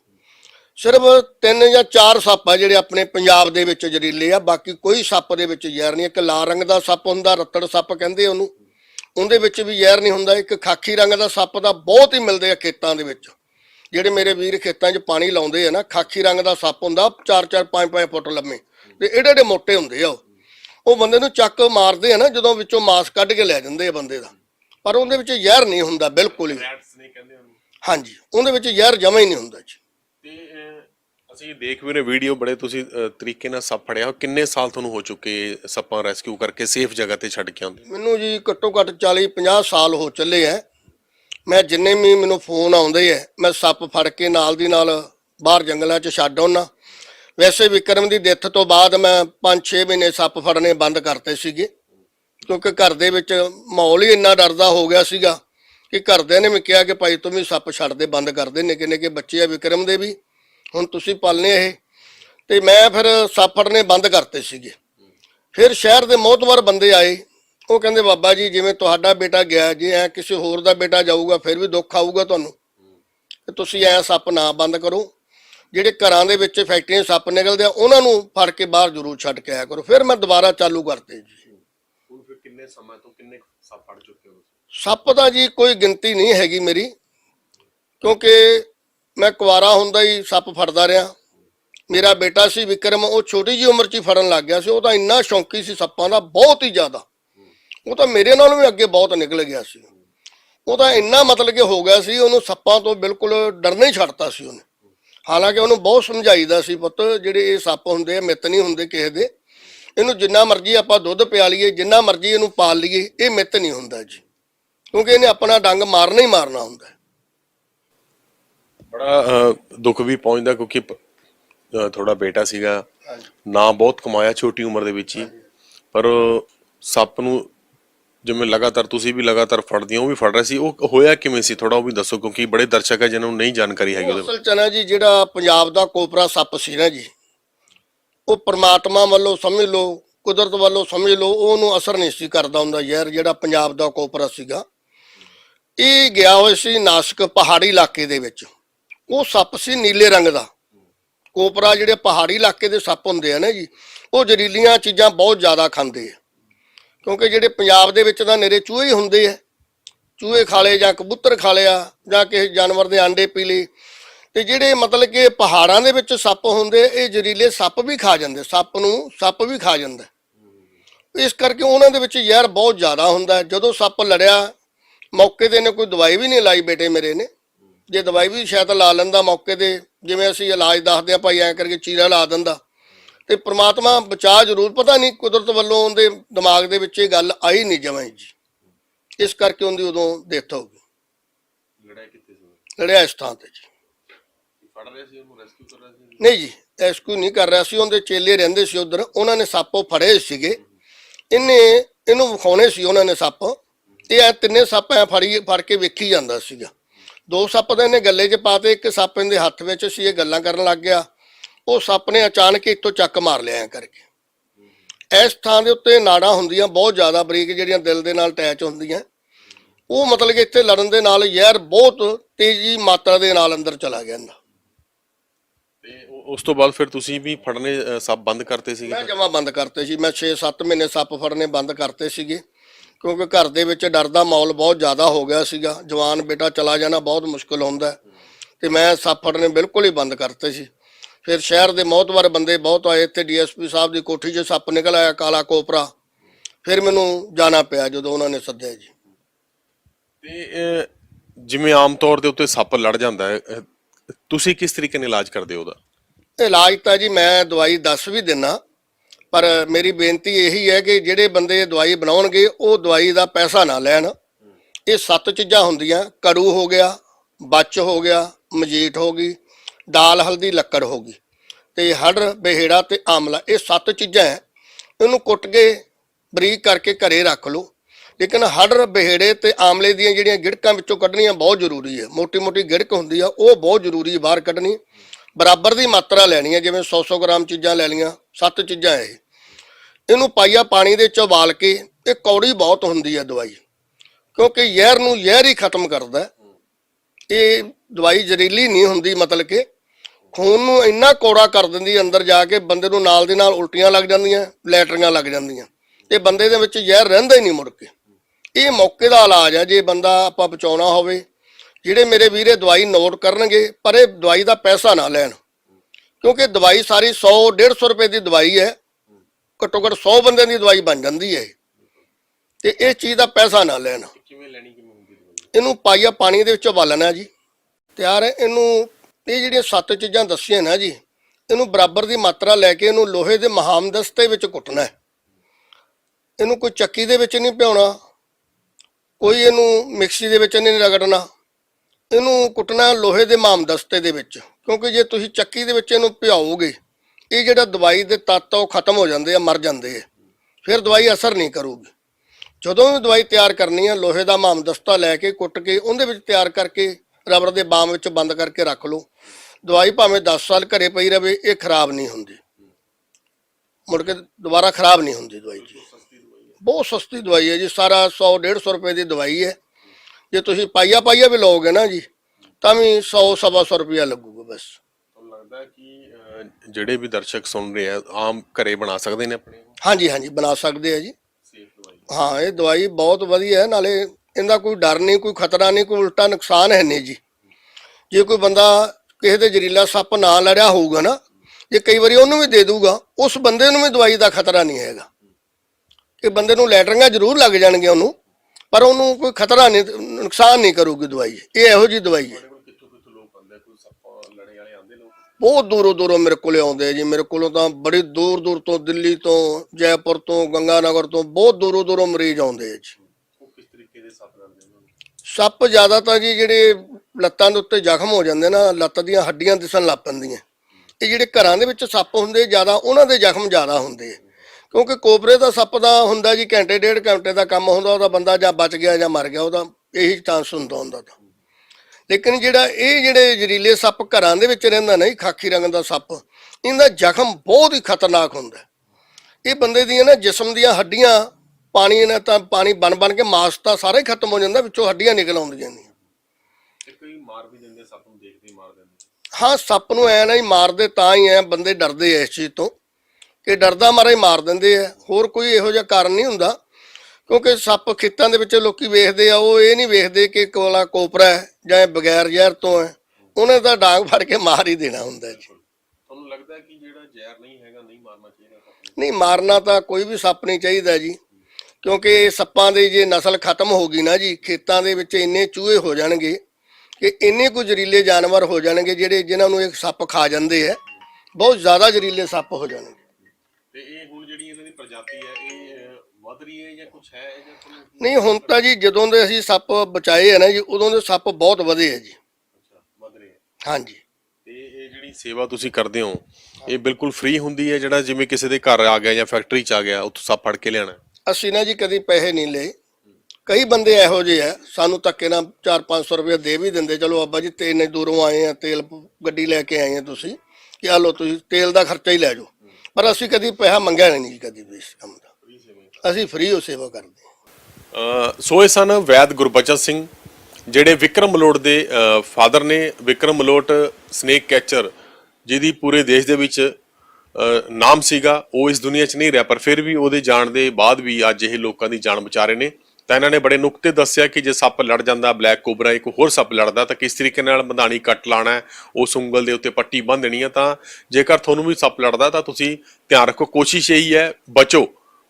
ਸਿਰਫ ਤਿੰਨ ਜਾਂ ਚਾਰ ਸੱਪ ਆ ਜਿਹੜੇ ਆਪਣੇ ਪੰਜਾਬ ਦੇ ਵਿੱਚ ਜ਼ਹਿਰੀਲੇ ਆ, ਬਾਕੀ ਕੋਈ ਸੱਪ ਦੇ ਵਿੱਚ ਜ਼ਹਿਰ ਨਹੀਂ। ਇੱਕ ਲਾਲ ਰੰਗ ਦਾ ਸੱਪ ਹੁੰਦਾ, ਰੱਤੜ ਸੱਪ ਕਹਿੰਦੇ ਉਹਨੂੰ। ਉਹਦੇ ਵਿੱਚ ਵੀ ਜ਼ਹਿਰ ਨਹੀਂ ਹੁੰਦਾ। ਇੱਕ ਖਾਕੀ ਰੰਗ ਦਾ ਸੱਪ ਦਾ ਬਹੁਤ ਹੀ ਮਿਲਦੇ ਆ ਖੇਤਾਂ ਦੇ ਵਿੱਚ। ਜਿਹੜੇ ਮੇਰੇ ਵੀਰ ਖੇਤਾਂ 'ਚ ਪਾਣੀ ਲਾਉਂਦੇ ਆ ਨਾ ਖਾਕੀ ਰੰਗ ਦਾ ਸੱਪ ਹੁੰਦਾ 4-4 5-5 ਫੁੱਟ ਲੰਮੇ। ਤੇ ਏਡੇ ਏਡੇ ਮੋਟੇ ਹੁੰਦੇ ਆ ਉਹ। ਬੰਦੇ ਨੂੰ ਚੱਕ ਮਾਰਦੇ ਆ ਨਾ ਜਦੋਂ ਵਿੱਚੋਂ ਮਾਸ ਕੱਢ ਕੇ ਲੈ ਜਾਂਦੇ ਆ ਬੰਦੇ ਦਾ। ਪਰ ਉਹਦੇ ਵਿੱਚ ਜ਼ਹਿਰ ਨਹੀਂ ਹੁੰਦਾ ਬਿਲਕੁਲ ਹੀ। ਰੈਟਸ ਨੇ ਕਹਿੰਦੇ ਉਹਨੂੰ। ਹਾਂਜੀ ਉਹਦੇ ਵਿੱਚ ਜ਼ਹਿਰ ਜਮਾ ਹੀ ਨਹੀਂ ਹੁੰਦਾ ਜੀ। ਤੇ ਅਸੀਂ ਦੇਖ ਵੀ ਰਹੇ ਵੀਡੀਓ ਬੜੇ ਤੁਸੀਂ ਤਰੀਕੇ ਨਾਲ ਸੱਪ ਫੜਿਆ। ਕਿੰਨੇ ਸਾਲ ਤੁਹਾਨੂੰ ਹੋ ਚੁੱਕੇ ਸੱਪਾਂ ਰੈਸਕਿਊ ਕਰਕੇ ਸੇਫ ਜਗ੍ਹਾ ਤੇ ਛੱਡ ਕੇ ਆਉਂਦੇ? ਮੈਨੂੰ ਜੀ ਘੱਟੋ ਘੱਟ 40 50 ਸਾਲ ਹੋ ਚੱਲੇ ਐ ਮੈਂ ਜਿੰਨੇ ਵੀ ਮੈਨੂੰ ਫੋਨ ਆਉਂਦੇ ਐ, ਮੈਂ ਸੱਪ ਫੜ ਕੇ ਨਾਲ ਦੀ ਨਾਲ ਬਾਹਰ ਜੰਗਲਾਂ 'ਚ ਛੱਡ ਆਉਣਾ ਵੈਸੇ ਵਿਕਰਮ ਦੀ ਡੈਥ ਤੋਂ ਬਾਅਦ ਮੈਂ 5-6 ਮਹੀਨੇ ਸੱਪ ਫੜਨੇ ਬੰਦ ਕਰਤੇ ਸੀਗੇ। ਕਿਉਂਕਿ ਘਰ ਦੇ ਵਿੱਚ ਮਾਹੌਲ ਹੀ ਇੰਨਾ ਡਰਦਾ ਹੋ ਗਿਆ ਸੀਗਾ ਕਿ ਘਰਦਿਆਂ ਨੇ ਵੀ ਕਿਹਾ ਕਿ ਭਾਈ ਤੂੰ ਵੀ ਸੱਪ ਛੱਡ ਦੇ, ਬੰਦ ਕਰ ਦੇ ਨਿੱਕੇ ਨਿੱਕੇ ਬੱਚੇ ਆ ਵਿਕਰਮ ਦੇ ਵੀ। ਹੁਣ ਤੁਸੀਂ ਪਾਲਨੇ ਇਹ। ਤੇ ਮੈਂ ਫਿਰ ਸੱਪ ਫੜਨੇ ਬੰਦ ਕਰਤੇ ਸੀਗੇ। ਫਿਰ ਸ਼ਹਿਰ ਦੇ ਮੋਹਤਵਰ ਬੰਦੇ ਆਏ। ਉਹ ਕਹਿੰਦੇ ਬਾਬਾ ਜੀ ਜਿਵੇਂ ਤੁਹਾਡਾ ਬੇਟਾ ਗਿਆ ਜੇ ਐ ਕਿਸੇ ਹੋਰ ਦਾ ਬੇਟਾ ਜਾਊਗਾ ਫਿਰ ਵੀ ਦੁੱਖ ਆਊਗਾ ਤੁਹਾਨੂੰ। ਤੇ ਤੁਸੀਂ ਐ ਸੱਪ ਨਾ ਬੰਦ ਕਰੋ। ਜਿਹੜੇ ਘਰਾਂ ਦੇ ਵਿੱਚ ਫੈਕਟਰੀਆਂ ਸੱਪ ਨਿਕਲਦੇ ਆ ਉਹਨਾਂ ਨੂੰ ਫੜ ਕੇ ਬਾਹਰ ਜ਼ਰੂਰ ਛੱਡ ਕੇ ਆਇਆ ਕਰੋ। ਫਿਰ ਮੈਂ ਦੁਬਾਰਾ ਚਾਲੂ ਕਰਤੇ ਜੀ। ਹੁਣ ਫਿਰ ਕਿੰਨੇ ਸਮਾਂ ਤੋਂ ਕਿੰਨੇ ਸੱਪ ਫੜ ਚੁੱਕੇ ਹੋ ਸੱਪ ਦਾ ਜੀ ਕੋਈ ਗਿਣਤੀ ਨਹੀਂ ਹੈਗੀ ਮੇਰੀ ਕਿਉਂਕਿ ਮੈਂ ਕੁਵਾਰਾ ਹੁੰਦਾ ਹੀ ਸੱਪ ਫੜਦਾ ਰਿਹਾ। ਮੇਰਾ ਬੇਟਾ ਸੀ ਵਿਕਰਮ ਉਹ ਛੋਟੀ ਜੀ ਉਮਰ 'ਚ ਹੀ ਫੜਨ ਲੱਗ ਗਿਆ ਸੀ। ਉਹ ਤਾਂ ਇੰਨਾ ਸ਼ੌਂਕੀ ਸੀ ਸੱਪਾਂ ਦਾ ਬਹੁਤ ਹੀ ਜ਼ਿਆਦਾ। ਉਹ ਤਾਂ ਮੇਰੇ ਨਾਲੋਂ ਵੀ ਅੱਗੇ ਬਹੁਤ ਨਿਕਲ ਗਿਆ ਸੀ। ਉਹ ਤਾਂ ਇੰਨਾ ਮਤਲਬ ਕਿ ਹੋ ਗਿਆ ਸੀ ਉਹਨੂੰ ਸੱਪਾਂ ਤੋਂ ਬਿਲਕੁਲ ਡਰਨਾ ਹੀ ਛੱਡਤਾ ਸੀ ਉਹਨੇ। ਹਾਲਾਂਕਿ ਉਹਨੂੰ ਬਹੁਤ ਸਮਝਾਈਦਾ ਸੀ ਪੁੱਤ ਜਿਹੜੇ ਇਹ ਸੱਪ ਹੁੰਦੇ ਆ ਮਿੱਤ ਨਹੀਂ ਹੁੰਦੇ ਕਿਸੇ ਦੇ। ਇਹਨੂੰ ਜਿੰਨਾ ਮਰਜ਼ੀ ਆਪਾਂ ਦੁੱਧ ਪਿਆ ਲਈਏ ਜਿੰਨਾ ਮਰਜ਼ੀ ਇਹਨੂੰ ਪਾਲ ਲਈਏ ਇਹ ਮਿੱਤ ਨਹੀਂ ਹੁੰਦਾ ਜੀ। ਕਿਉਂਕਿ ਇਹਨੇ ਆਪਣਾ ਡੰਗ ਮਾਰਨਾ ਹੀ ਮਾਰਨਾ ਹੁੰਦਾ। ਬੜਾ ਦੁੱਖ ਵੀ ਪਹੁੰਚਦਾ ਕਿਉਂਕਿ ਤੁਹਾਡਾ ਬੇਟਾ ਸੀਗਾ। ਨਾਂ ਬਹੁਤ ਕਮਾਇਆ ਛੋਟੀ ਉਮਰ ਦੇ ਵਿੱਚ ਹੀ। ਪਰ ਸੱਪ ਨੂੰ ਜਿਵੇਂ ਲਗਾਤਾਰ ਤੁਸੀਂ ਵੀ ਲਗਾਤਾਰ ਫੜਦੀਆਂ, ਉਹ ਵੀ ਫੜ ਰਹੇ ਸੀ। ਉਹ ਹੋਇਆ ਕਿਵੇਂ ਸੀ? ਥੋੜਾ ਉਹ ਵੀ ਦੱਸੋ, ਕਿਉਂਕਿ ਬੜੇ ਦਰਸ਼ਕ ਹੈ ਜਿਹਨਾਂ ਨੂੰ ਨਹੀਂ ਜਾਣਕਾਰੀ ਹੈਗੀ ਉਹਦੇ ਅਸਲ ਚ ਜੀ, ਜਿਹੜਾ ਪੰਜਾਬ ਦਾ ਕੋਪਰਾ ਸੱਪ ਸੀ ਨਾ ਜੀ, ਉਹ ਪ੍ਰਮਾਤਮਾ ਵੱਲੋਂ ਸਮਝ ਲਓ, ਕੁਦਰਤ ਵੱਲੋਂ ਸਮਝ ਲਓ, ਉਹਨੂੰ ਅਸਰ ਨਹੀਂ ਸੀ ਕਰਦਾ ਹੁੰਦਾ ਯਾਰ, ਜਿਹੜਾ ਪੰਜਾਬ ਦਾ ਕੋਪਰਾ ਸੀਗਾ। ਇਹ ਗਿਆ ਹੋਇਆ ਸੀ ਨਾਸਿਕ ਪਹਾੜੀ ਇਲਾਕੇ ਦੇ ਵਿੱਚ। ਉਹ ਸੱਪ ਸੀ ਨੀਲੇ ਰੰਗ ਦਾ। ਕੋਪਰਾ ਜਿਹੜੇ ਪਹਾੜੀ ਇਲਾਕੇ ਦੇ ਸੱਪ ਹੁੰਦੇ ਆ ਨਾ ਜੀ, ਉਹ ਜ਼ਹਿਰੀਲੀਆਂ ਚੀਜ਼ਾਂ ਬਹੁਤ ਜ਼ਿਆਦਾ ਖਾਂਦੇ ਆ। ਕਿਉਂਕਿ ਜਿਹੜੇ ਪੰਜਾਬ ਦੇ ਵਿੱਚ ਤਾਂ ਨਿਰੇ ਚੂਹੇ ਹੀ ਹੁੰਦੇ ਆ। ਚੂਹੇ ਖਾ ਲਏ ਜਾਂ ਕਬੂਤਰ ਖਾ ਲਿਆ ਜਾਂ ਕਿਸੇ ਜਾਨਵਰ ਦੇ ਆਂਡੇ ਪੀ ਲਏ। ਤੇ ਜਿਹੜੇ ਮਤਲਬ ਕਿ ਪਹਾੜਾਂ ਦੇ ਵਿੱਚ ਸੱਪ ਹੁੰਦੇ, ਇਹ ਜ਼ਹਿਰੀਲੇ ਸੱਪ ਵੀ ਖਾ ਜਾਂਦੇ, ਸੱਪ ਨੂੰ ਸੱਪ ਵੀ ਖਾ ਜਾਂਦਾ। ਇਸ ਕਰਕੇ ਉਹਨਾਂ ਦੇ ਵਿੱਚ ਜ਼ਹਿਰ ਬਹੁਤ ਜ਼ਿਆਦਾ ਹੁੰਦਾ। ਜਦੋਂ ਸੱਪ ਲੜਿਆ, ਮੌਕੇ ਤੇ ਨੇ ਕੋਈ ਦਵਾਈ ਵੀ ਨਹੀਂ ਲਾਈ ਬੇਟੇ ਮੇਰੇ ਨੇ। ਜੇ ਦਵਾਈ ਵੀ ਸ਼ਾਇਦ ਲਾ ਲੈਂਦਾ ਮੌਕੇ ਤੇ, ਜਿਵੇਂ ਅਸੀਂ ਇਲਾਜ ਦੱਸਦੇ ਆ ਭਾਈ ਐਂ ਕਰਕੇ ਚੀਰਾ ਲਾ ਦਿੰਦਾ। ਤੇ ਪ੍ਰਮਾਤਮਾ ਬਚਾ ਜ਼ਰੂਰ ਪਤਾ ਨਹੀਂ ਕੁਦਰਤ ਵੱਲੋਂ ਉਹਦੇ ਦਿਮਾਗ ਦੇ ਵਿੱਚ ਇਹ ਗੱਲ ਆਈ ਨਹੀਂ ਜਮਾਂ ਜੀ। ਇਸ ਕਰਕੇ ਉਹਦੀ ਉਦੋਂ ਡੈਥ ਹੋ ਗਈ। ਲੜਾਈ ਕਿੱਥੇ ਸੀ? ਲੜਿਆ ਇਸ ਥਾਂ ਤੇ ਜੀ। ਫੜ ਰਹੇ ਸੀ ਉਹਨੂੰ ਰੈਸਕਿਊ ਕਰ ਰਹੇ ਸੀ? ਨਹੀਂ ਜੀ ਐਸਕਿਊ ਨਹੀਂ ਕਰ ਰਿਹਾ ਸੀ ਉਹਦੇ ਚੇਲੇ ਰਹਿੰਦੇ ਸੀ ਉਧਰ। ਉਹਨਾਂ ਨੇ ਸੱਪ ਫੜੇ ਸੀਗੇ। ਇਹਨੇ ਇਹਨੂੰ ਵਿਖਾਉਣੇ ਸੀ ਉਹਨਾਂ ਨੇ ਸੱਪ। ਤੇ ਇਹ ਤਿੰਨੇ ਸੱਪ ਐ ਫੜੀ ਫੜ ਕੇ ਵੇਖੀ ਜਾਂਦਾ ਸੀਗਾ। ਦੋ ਸੱਪ ਤਾਂ ਇਹਨੇ ਗੱਲੇ 'ਚ ਪਾਤੇ ਇੱਕ ਸੱਪ ਇਹਦੇ ਹੱਥ ਵਿੱਚ ਸੀ ਇਹ ਗੱਲਾਂ ਕਰਨ ਲੱਗ ਗਿਆ। ਉਹ ਸੱਪ ਨੇ ਅਚਾਨਕ ਇੱਥੋਂ ਚੱਕ ਮਾਰ ਲਿਆ ਐਂ ਕਰਕੇ। ਇਸ ਥਾਂ ਦੇ ਉੱਤੇ ਨਾੜਾਂ ਹੁੰਦੀਆਂ ਬਹੁਤ ਜ਼ਿਆਦਾ ਬਰੀਕ ਜਿਹੜੀਆਂ ਦਿਲ ਦੇ ਨਾਲ ਅਟੈਚ ਹੁੰਦੀਆਂ। ਉਹ ਮਤਲਬ ਕਿ ਇੱਥੇ ਲੜਨ ਦੇ ਨਾਲ ਜ਼ਹਿਰ ਬਹੁਤ ਤੇਜ਼ੀ ਮਾਤਰਾ ਦੇ ਨਾਲ ਅੰਦਰ ਚਲਾ ਗਿਆ ਉਹ- ਉਸ ਤੋਂ ਬਾਅਦ ਫਿਰ ਤੁਸੀਂ ਵੀ ਫੜਨੇ ਸੱਪ ਬੰਦ ਕਰਤੇ ਸੀਗੇ ਮੈਂ ਜਮਾ ਬੰਦ ਕਰਤੇ ਸੀ। ਮੈਂ 6-7 ਮਹੀਨੇ ਸੱਪ ਫੜਨੇ ਬੰਦ ਕਰਤੇ ਸੀਗੇ। ਕਿਉਂਕਿ ਘਰ ਦੇ ਵਿੱਚ ਡਰ ਦਾ ਮਾਹੌਲ ਬਹੁਤ ਜ਼ਿਆਦਾ ਹੋ ਗਿਆ ਸੀਗਾ। ਜਵਾਨ ਬੇਟਾ ਚਲਾ ਜਾਣਾ ਬਹੁਤ ਮੁਸ਼ਕਲ ਹੁੰਦਾ। ਤੇ ਮੈਂ ਸੱਪ ਫੜਨੇ ਬਿਲਕੁਲ ਹੀ ਬੰਦ ਕਰਤੇ ਸੀ। ਫਿਰ ਸ਼ਹਿਰ ਦੇ ਮੌਤਵਰ ਬੰਦੇ ਬਹੁਤ ਆਏ ਇੱਥੇ ਡੀਐਸਪੀ ਸਾਹਿਬ ਦੀ ਕੋਠੀ 'ਚ ਸੱਪ ਨਿਕਲ ਆਇਆ ਕਾਲਾ ਕੋਪਰਾ। ਫਿਰ ਮੈਨੂੰ ਜਾਣਾ ਪਿਆ ਜਦੋਂ ਉਹਨਾਂ ਨੇ ਸੱਦਿਆ ਜੀ। ਤੇ ਜਿਵੇਂ ਆਮ ਤੌਰ ਦੇ ਉੱਤੇ ਸੱਪ ਲੜ ਜਾਂਦਾ ਹੈ ਤੁਸੀਂ ਕਿਸ ਤਰੀਕੇ ਨਾਲ ਇਲਾਜ ਕਰਦੇ ਹੋ ਉਹਦਾ? ਇਲਾਜ ਤਾਂ ਜੀ ਮੈਂ ਦਵਾਈ ਦੱਸ ਵੀ ਦਿੰਨਾ ਪਰ ਮੇਰੀ ਬੇਨਤੀ ਇਹੀ ਹੈ ਕਿ ਜਿਹੜੇ ਬੰਦੇ ਦਵਾਈ ਬਣਾਉਣਗੇ ਉਹ ਦਵਾਈ ਦਾ ਪੈਸਾ ਨਾ ਲੈਣ। ਇਹ ਸੱਤ ਚੀਜ਼ਾਂ ਹੁੰਦੀਆਂ ਕੜੂ ਹੋ ਗਿਆ ਬੱਚ ਹੋ ਗਿਆ ਮਜੀਠ ਹੋ ਗਈ ਦਾਲ, ਹਲਦੀ, ਲੱਕੜ ਹੋ ਗਈ। ਤੇ ਹੜ ਬਿਹੇੜਾ ਤੇ ਆਮਲਾ, ਇਹ ਸੱਤ ਚੀਜ਼ਾਂ ਹੈ। ਇਹਨੂੰ ਕੁੱਟ ਕੇ, ਬਰੀਕ ਕਰਕੇ ਘਰੇ ਰੱਖ ਲਓ। ਲੇਕਿਨ ਹੜ ਬਿਹੇੜੇ ਤੇ ਆਮਲੇ ਦੀਆਂ ਜਿਹੜੀਆਂ ਗਿੜਕਾਂ ਵਿੱਚੋਂ ਕੱਢਣੀਆਂ ਬਹੁਤ ਜ਼ਰੂਰੀ ਹੈ। ਮੋਟੀ ਮੋਟੀ ਗਿੜਕ ਹੁੰਦੀ ਆ, ਉਹ ਬਹੁਤ ਜ਼ਰੂਰੀ ਹੈ ਬਾਹਰ ਕੱਢਣੀ। ਬਰਾਬਰ ਦੀ ਮਾਤਰਾ ਲੈਣੀ ਹੈ ਜਿਵੇਂ 100-100 ਗ੍ਰਾਮ ਚੀਜ਼ਾਂ ਲੈ ਲਈਆਂ, ਸੱਤ ਚੀਜ਼ਾਂ ਇਹ। ਇਹਨੂੰ ਪਾਈਆ ਪਾਣੀ ਦੇ ਵਿੱਚ ਉਬਾਲ ਕੇ, ਇਹ ਕੌੜੀ ਬਹੁਤ ਹੁੰਦੀ ਹੈ ਦਵਾਈ। ਕਿਉਂਕਿ ਜ਼ਹਿਰ ਨੂੰ ਜ਼ਹਿਰ ਹੀ ਖਤਮ ਕਰਦਾ। ਇਹ ਦਵਾਈ ਜ਼ਹਿਰੀਲੀ ਨਹੀਂ ਹੁੰਦੀ, ਮਤਲਬ ਕਿ ਖੂਨ ਨੂੰ ਇੰਨਾ ਕੌੜਾ ਕਰ ਦਿੰਦੀ ਅੰਦਰ ਜਾ ਕੇ ਬੰਦੇ ਨੂੰ ਨਾਲ ਦੇ ਨਾਲ ਉਲਟੀਆਂ ਲੱਗ ਜਾਂਦੀਆਂ ਲੈਟਰੀਆਂ ਲੱਗ ਜਾਂਦੀਆਂ। ਤੇ ਬੰਦੇ ਦੇ ਵਿੱਚ ਜ਼ਹਿਰ ਰਹਿੰਦਾ ਹੀ ਨਹੀਂ ਮੁੜ ਕੇ। ਇਹ ਮੌਕੇ ਦਾ ਇਲਾਜ ਹੈ ਜੇ ਬੰਦਾ ਆਪਾਂ ਬਚਾਉਣਾ ਹੋਵੇ ਜਿਹੜੇ ਮੇਰੇ ਵੀਰੇ ਦਵਾਈ ਨੋਟ ਕਰਨਗੇ ਪਰ ਇਹ ਦਵਾਈ ਦਾ ਪੈਸਾ ਨਾ ਲੈਣ। ਕਿਉਂਕਿ ਦਵਾਈ ਸਾਰੀ 100 150 ਰੁਪਏ ਦੀ ਦਵਾਈ ਹੈ ਘੱਟੋ ਘੱਟ 100 ਬੰਦਿਆਂ ਦੀ ਦਵਾਈ ਬਣ ਜਾਂਦੀ ਹੈ। ਤੇ ਇਹ ਚੀਜ਼ ਦਾ ਪੈਸਾ ਨਾ ਲੈਣ। ਕਿਵੇਂ ਲੈਣੀ ਕਿਵੇਂ ਹੁੰਦੀ ਇਹਨੂੰ ਪਾਈਆ ਪਾਣੀ ਦੇ ਵਿੱਚ ਉਬਾਲਣਾ ਜੀ। ਤਿਆਰ ਹੈ ਇਹਨੂੰ ਇਹ ਜਿਹੜੀਆਂ ਸੱਤ ਚੀਜ਼ਾਂ ਦੱਸੀਆਂ ਨਾ ਜੀ, ਇਹਨੂੰ ਬਰਾਬਰ ਦੀ ਮਾਤਰਾ ਲੈ ਕੇ ਇਹਨੂੰ ਲੋਹੇ ਦੇ ਮਹਾਮਦਸਤੇ ਵਿੱਚ ਕੁੱਟਣਾ ਹੈ। ਇਹਨੂੰ ਕੋਈ ਚੱਕੀ ਦੇ ਵਿੱਚ ਨਹੀਂ ਭਿਉਣਾ, ਕੋਈ ਇਹਨੂੰ ਮਿਕਸੀ ਦੇ ਵਿੱਚ ਨਹੀਂ ਰਗੜਨਾ। ਇਹਨੂੰ ਕੁੱਟਣਾ ਲੋਹੇ ਦੇ ਮਾਮਦਸਤੇ ਦੇ ਵਿੱਚ, ਕਿਉਂਕਿ ਜੇ ਤੁਸੀਂ ਚੱਕੀ ਦੇ ਵਿੱਚ ਇਹਨੂੰ ਭਿਆਓਗੇ ਇਹ ਜਿਹੜਾ ਦਵਾਈ ਦੇ ਤੱਤ ਉਹ ਖਤਮ ਹੋ ਜਾਂਦੇ ਆ, ਮਰ ਜਾਂਦੇ ਆ। ਫਿਰ ਦਵਾਈ ਅਸਰ ਨਹੀਂ ਕਰੂਗੀ। ਜਦੋਂ ਵੀ ਦਵਾਈ ਤਿਆਰ ਕਰਨੀ ਆ, ਲੋਹੇ ਦਾ ਮਾਮਦਸਤਾ ਲੈ ਕੇ ਕੁੱਟ ਕੇ, ਉਹਦੇ ਵਿੱਚ ਤਿਆਰ ਕਰਕੇ ਰਬੜ ਦੇ ਬਾਮ ਵਿੱਚ ਬੰਦ ਕਰਕੇ ਰੱਖ ਲਓ। ਦਵਾਈ ਭਾਵੇਂ 10 ਸਾਲ ਘਰੇ ਪਈ ਰਵੇ ਇਹ ਖਰਾਬ ਨਹੀਂ ਹੁੰਦੀ। ਮੁੜ ਕੇ ਦੁਬਾਰਾ ਖਰਾਬ ਨਹੀਂ ਹੁੰਦੀ ਦਵਾਈ ਜੀ। ਬਹੁਤ ਸਸਤੀ ਦਵਾਈ ਹੈ ਜੀ ਸਾਰਾ 100 150 ਰੁਪਏ ਦੀ ਦਵਾਈ ਹੈ। ਜੇ ਤੁਸੀਂ ਪਾਈਆ ਪਾਈਆ ਵੀ ਲਓਗੇ ਨਾ ਜੀ ਤਾਂ ਵੀ 100 ਸਵਾ ਸੌ ਰੁਪਇਆ ਲੱਗੂਗਾ ਬਸ। ਲੱਗਦਾ ਕਿ ਜਿਹੜੇ ਵੀ ਦਰਸ਼ਕ ਸੁਣ ਰਹੇ ਆ ਆਮ ਘਰੇ ਬਣਾ ਸਕਦੇ ਨੇ ਆਪਣੇ ਹਾਂਜੀ ਹਾਂਜੀ ਬਣਾ ਸਕਦੇ ਆ ਜੀ। ਹਾਂ ਇਹ ਦਵਾਈ ਬਹੁਤ ਵਧੀਆ ਹੈ ਨਾਲੇ ਇਹਦਾ ਕੋਈ ਡਰ ਨਹੀਂ ਕੋਈ ਖਤਰਾ ਨਹੀਂ ਕੋਈ ਉਲਟਾ ਨੁਕਸਾਨ ਹੈ ਨਹੀਂ ਜੀ। ਜੇ ਕੋਈ ਬੰਦਾ ਕਿਸੇ ਦੇ ਜ਼ਹਿਰੀਲਾ ਸੱਪ ਨਾ ਲੜਿਆ ਹੋਊਗਾ ਨਾ, ਜੇ ਕਈ ਵਾਰੀ ਉਹਨੂੰ ਵੀ ਦੇ ਦੂਗਾ ਉਸ ਬੰਦੇ ਨੂੰ ਵੀ ਦਵਾਈ ਦਾ ਖਤਰਾ ਨਹੀਂ ਹੈਗਾ। ਕਿ ਬੰਦੇ ਨੂੰ ਲੈਟਰਿੰਗਾਂ ਜ਼ਰੂਰ ਲੱਗ ਜਾਣਗੀਆਂ ਉਹਨੂੰ, ਪਰ ਉਹਨੂੰ ਕੋਈ ਖਤਰਾ ਨਹੀਂ, ਨੁਕਸਾਨ ਨਹੀਂ ਕਰੂਗੀ ਦਵਾਈ। ਇਹ ਇਹੋ ਜੀ ਦਵਾਈ ਹੈ। ਬਹੁਤ ਦੂਰੋਂ ਦੂਰੋਂ ਮੇਰੇ ਕੋਲੇ ਆਉਂਦੇ ਜੀ। ਮੇਰੇ ਕੋਲੋਂ ਤਾਂ ਬੜੀ ਦੂਰ ਦੂਰ ਤੋਂ, ਦਿੱਲੀ ਤੋਂ, ਜੈਪੁਰ ਤੋਂ, ਗੰਗਾਨਗਰ ਤੋਂ, ਬਹੁਤ ਦੂਰੋਂ ਦੂਰੋਂ ਮਰੀਜ਼ ਆਉਂਦੇ ਆ ਜੀ ਉਹ ਕਿਸ ਤਰੀਕੇ ਦੇ ਸੱਪ ਲੜਦੇ ਉਹਨਾਂ ਨੂੰ ਸੱਪ ਜ਼ਿਆਦਾ ਤਾਂ ਜੀ ਜਿਹੜੇ ਲੱਤਾਂ ਦੇ ਉੱਤੇ ਜ਼ਖਮ ਹੋ ਜਾਂਦੇ ਨਾ, ਲੱਤ ਦੀਆਂ ਹੱਡੀਆਂ ਦਿਸਣ ਲੱਗ ਪੈਂਦੀਆਂ। ਇਹ ਜਿਹੜੇ ਘਰਾਂ ਦੇ ਵਿੱਚ ਸੱਪ ਹੁੰਦੇ ਜ਼ਿਆਦਾ, ਉਹਨਾਂ ਦੇ ਜ਼ਖਮ ਜ਼ਿਆਦਾ ਹੁੰਦੇ ਆ। ਕਿਉਂਕਿ ਕੋਬਰੇ ਦਾ ਸੱਪ ਦਾ ਹੁੰਦਾ ਜੀ ਘੰਟੇ, ਡੇਢ ਘੰਟੇ ਦਾ ਕੰਮ ਹੁੰਦਾ, ਉਹਦਾ ਬੰਦਾ ਜਾਂ ਬਚ ਗਿਆ ਜਾਂ ਮਰ ਗਿਆ, ਉਹਦਾ ਇਹੀ ਚਾਂਸ ਹੁੰਦਾ ਹੁੰਦਾ ਤਾਂ। ਲੇਕਿਨ ਜਿਹੜਾ ਇਹ ਜਿਹੜੇ ਜ਼ਹਿਰੀਲੇ ਸੱਪ ਘਰਾਂ ਦੇ ਵਿੱਚ ਰਹਿੰਦਾ ਨਾ ਜੀ ਖਾਕੀ ਰੰਗ ਦਾ ਸੱਪ, ਇਹਦਾ ਜ਼ਖਮ ਬਹੁਤ ਹੀ ਖਤਰਨਾਕ ਹੁੰਦਾ। ਇਹ ਬੰਦੇ ਦੀਆਂ ਨਾ ਜਿਸਮ ਦੀਆਂ ਹੱਡੀਆਂ ਪਾਣੀ ਇਹਨਾਂ ਤਾਂ ਪਾਣੀ ਬਣ ਬਣ ਕੇ ਮਾਸ ਤਾਂ ਸਾਰਾ ਹੀ ਖਤਮ ਹੋ ਜਾਂਦਾ ਵਿੱਚੋਂ ਹੱਡੀਆਂ ਨਿਕਲ ਆਉਂਦੀਆਂ ਨੇ। ਤੇ ਕਈ ਮਾਰ ਵੀ ਦਿੰਦੇ ਸੱਪ ਨੂੰ ਦੇਖਦੇ ਹੀ ਮਾਰ ਦਿੰਦੇ? ਹਾਂ ਸੱਪ ਨੂੰ ਐ ਨਾ ਹੀ ਮਾਰਦੇ ਤਾਂ ਹੀ ਐ ਬੰਦੇ ਡਰਦੇ ਐ ਇਸ ਚੀਜ਼ ਤੋਂ। ਕਿ ਡਰਦਾ ਮਾਰਾ ਹੀ ਮਾਰ ਦਿੰਦੇ ਆ ਹੋਰ ਕੋਈ ਇਹੋ ਜਿਹਾ ਕਾਰਨ ਨਹੀਂ ਹੁੰਦਾ। ਕਿਉਂਕਿ ਸੱਪ ਖੇਤਾਂ ਦੇ ਵਿੱਚ ਲੋਕੀ ਵੇਖਦੇ ਆ ਉਹ ਇਹ ਨਹੀਂ ਵੇਖਦੇ ਕਿ ਕੋਲਾ ਕੋਪਰਾ ਹੈ ਜਾਂ ਇਹ ਬਗੈਰ ਜ਼ਹਿਰ ਤੋਂ ਹੈ ਉਹਨੇ ਤਾਂ ਡਾਂਗ ਫੜ ਕੇ ਮਾਰ ਹੀ ਦੇਣਾ ਹੁੰਦਾ ਜੀ। ਤੁਹਾਨੂੰ ਲੱਗਦਾ ਕਿ ਜਿਹੜਾ ਜ਼ਹਿਰ ਨਹੀਂ ਹੈਗਾ ਨਹੀਂ ਮਾਰਨਾ ਚਾਹੀਦਾ ਸੱਪ ਨੂੰ? ਨਹੀਂ ਮਾਰਨਾ ਤਾਂ ਕੋਈ ਵੀ ਸੱਪ ਨਹੀਂ ਚਾਹੀਦਾ ਜੀ। ਕਿਉਂਕਿ ਇਹ ਸੱਪਾਂ ਦੀ ਜੇ ਨਸਲ ਖਤਮ ਹੋ ਗਈ ਨਾ ਜੀ ਖੇਤਾਂ ਦੇ ਵਿੱਚ ਇੰਨੇ ਚੂਹੇ ਹੋ ਜਾਣਗੇ ਕਿ ਇੰਨੇ ਕੁ ਜ਼ਹਿਰੀਲੇ ਜਾਨਵਰ ਹੋ ਜਾਣਗੇ ਜਿਹੜੇ ਜਿਨ੍ਹਾਂ ਨੂੰ ਇਹ ਸੱਪ ਖਾ ਜਾਂਦੇ ਆ। ਬਹੁਤ ਜ਼ਿਆਦਾ ਜ਼ਹਿਰੀਲੇ ਸੱਪ ਹੋ ਜਾਣਗੇ। ਤੇ ਇਹ ਹੁਣ ਜਿਹੜੀ ਇਹਨਾਂ ਦੀ ਪ੍ਰਜਾਤੀ ਹੈ ਇਹ ਵੱਧ ਰਹੀ ਹੈ ਜਾਂ ਕੁਝ ਹੈ ਜਾਂ ਨਹੀਂ ਹੁਣ ਤਾਂ ਜੀ ਜਦੋਂ ਦੇ ਅਸੀਂ ਸੱਪ ਬਚਾਏ ਆ ਨਾ ਜੀ ਉਦੋਂ ਦੇ ਸੱਪ ਬਹੁਤ ਵਧੇ ਆ ਜੀ। ਅੱਛਾ ਵੱਧ ਰਹੇ ਹੈ ਹਾਂਜੀ। ਤੇ ਇਹ ਜਿਹੜੀ ਸੇਵਾ ਤੁਸੀਂ ਕਰਦੇ ਹੋ ਇਹ ਬਿਲਕੁਲ ਫ੍ਰੀ ਹੁੰਦੀ ਹੈ ਜਿਹੜਾ ਜਿਵੇਂ ਕਿਸੇ ਦੇ ਘਰ ਆ ਗਿਆ ਜਾਂ ਫੈਕਟਰੀ ਚ ਆ ਗਿਆ ਉੱਥੋਂ ਸੱਪ ਫੜ ਕੇ ਲਿਆਣਾ ਅਸੀਂ ਨਾ ਜੀ ਕਦੀ ਪੈਸੇ ਨਹੀਂ ਲਏ। ਕਈ ਬੰਦੇ ਇਹੋ ਜਿਹੇ ਆ, ਸਾਨੂੰ ਧੱਕੇ ਨਾਲ 4-500 ਰੁਪਏ ਦੇ ਵੀ ਦਿੰਦੇ, ਚਲੋ ਅੱਬਾ ਜੀ ਤੇ ਇੰਨੇ ਦੂਰੋਂ ਆਏ ਆ, ਤੇਲ ਗੱਡੀ ਲੈ ਕੇ ਆਏ ਆ ਤੁਸੀਂ, ਕਿ ਆ ਲਓ ਤੁਸੀਂ, ਤੇਲ ਦਾ ਖਰਚਾ ਹੀ ਲੈ ਜਾਓ। ਪਰ ਅਸੀਂ ਕਦੀ ਪੈਸਾ ਮੰਗਿਆ ਨਹੀਂ ਜੀ ਕਦੀ ਵੀ ਇਸ ਕੰਮ ਦਾ। ਅਸੀਂ ਫ੍ਰੀ ਹੋ ਸੇਵਾ ਕਰਦੇ ਹਾਂ। ਸੋ ਇਹ ਸਨ ਵੈਦ ਗੁਰਬਚਨ ਸਿੰਘ, ਜਿਹੜੇ ਵਿਕਰਮ ਮਲੋਟ ਦੇ ਫਾਦਰ ਨੇ ਵਿਕਰਮ ਮਲੋਟ ਸਨੇਕ ਕੈਚਰ, ਜਿਹਦੀ ਪੂਰੇ ਦੇਸ਼ ਦੇ ਵਿੱਚ ਨਾਮ ਸੀਗਾ, ਉਹ ਇਸ ਦੁਨੀਆ 'ਚ ਨਹੀਂ ਰਿਹਾ, ਪਰ ਫਿਰ ਵੀ ਉਹਦੇ ਜਾਣ ਦੇ ਬਾਅਦ ਵੀ ਅੱਜ ਇਹ ਲੋਕਾਂ ਦੀ ਜਾਨ ਬਚਾ ਰਹੇ ਨੇ। ਤਾਂ ਇਹਨਾਂ ਨੇ ਬੜੇ ਨੁਕਤੇ ਦੱਸਿਆ ਕਿ ਜੇ ਸੱਪ ਲੜ ਜਾਂਦਾ, ਬਲੈਕ ਕੋਬਰਾ ਇੱਕ ਹੋਰ ਸੱਪ ਲੜਦਾ, ਤਾਂ ਕਿਸ ਤਰੀਕੇ ਨਾਲ ਬੰਧਾਣੀ ਕੱਟ ਲਾਣਾ ਹੈ, ਉਸ ਉਂਗਲ ਦੇ ਉੱਤੇ ਪੱਟੀ ਬੰਨ੍ਹ ਦੇਣੀ ਹੈ, ਤਾਂ ਜੇਕਰ ਤੁਹਾਨੂੰ ਵੀ ਸੱਪ ਲੜਦਾ, ਤਾਂ ਤੁਸੀਂ ਧਿਆਨ ਰੱਖੋ, ਕੋਸ਼ਿਸ਼ ਇਹੀ ਹੈ, ਬਚੋ।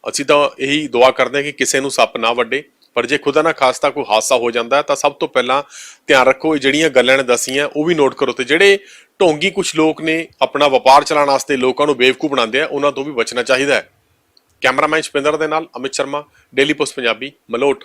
ਅਸੀਂ ਤਾਂ ਇਹੀ ਦੁਆ ਕਰਦੇ ਹਾਂ ਕਿ ਕਿਸੇ ਨੂੰ ਸੱਪ ਨਾ ਵੱਡੇ ਪਰ ਜੇ ਖੁਦਾ ਨਾ ਖਾਸਤਾ ਕੋਈ ਹਾਦਸਾ ਹੋ ਜਾਂਦਾ, ਤਾਂ ਸਭ ਤੋਂ ਪਹਿਲਾਂ ਧਿਆਨ ਰੱਖੋ, ਇਹ ਜਿਹੜੀਆਂ ਗੱਲਾਂ ਨੇ ਦਸੀਆਂ, ਉਹ ਵੀ ਨੋਟ ਕਰੋ ਤੇ ਜਿਹੜੇ ਢੋਂਗੀ ਕੁਝ ਲੋਕ ਨੇ ਆਪਣਾ ਵਪਾਰ ਚਲਾਉਣ ਵਾਸਤੇ ਲੋਕਾਂ ਨੂੰ ਬੇਵਕੂਫ ਬਣਾਉਂਦੇ ਆ, ਉਹਨਾਂ ਤੋਂ ਵੀ ਬਚਣਾ ਚਾਹੀਦਾ ਹੈ। ਕੈਮਰਾਮੈਨ ਸ਼ਪਿੰਦਰ ਦੇ ਨਾਲ ਅਮਿਤ ਸ਼ਰਮਾ, ਡੇਲੀ ਪੋਸਟ ਪੰਜਾਬੀ, ਮਲੋਟ।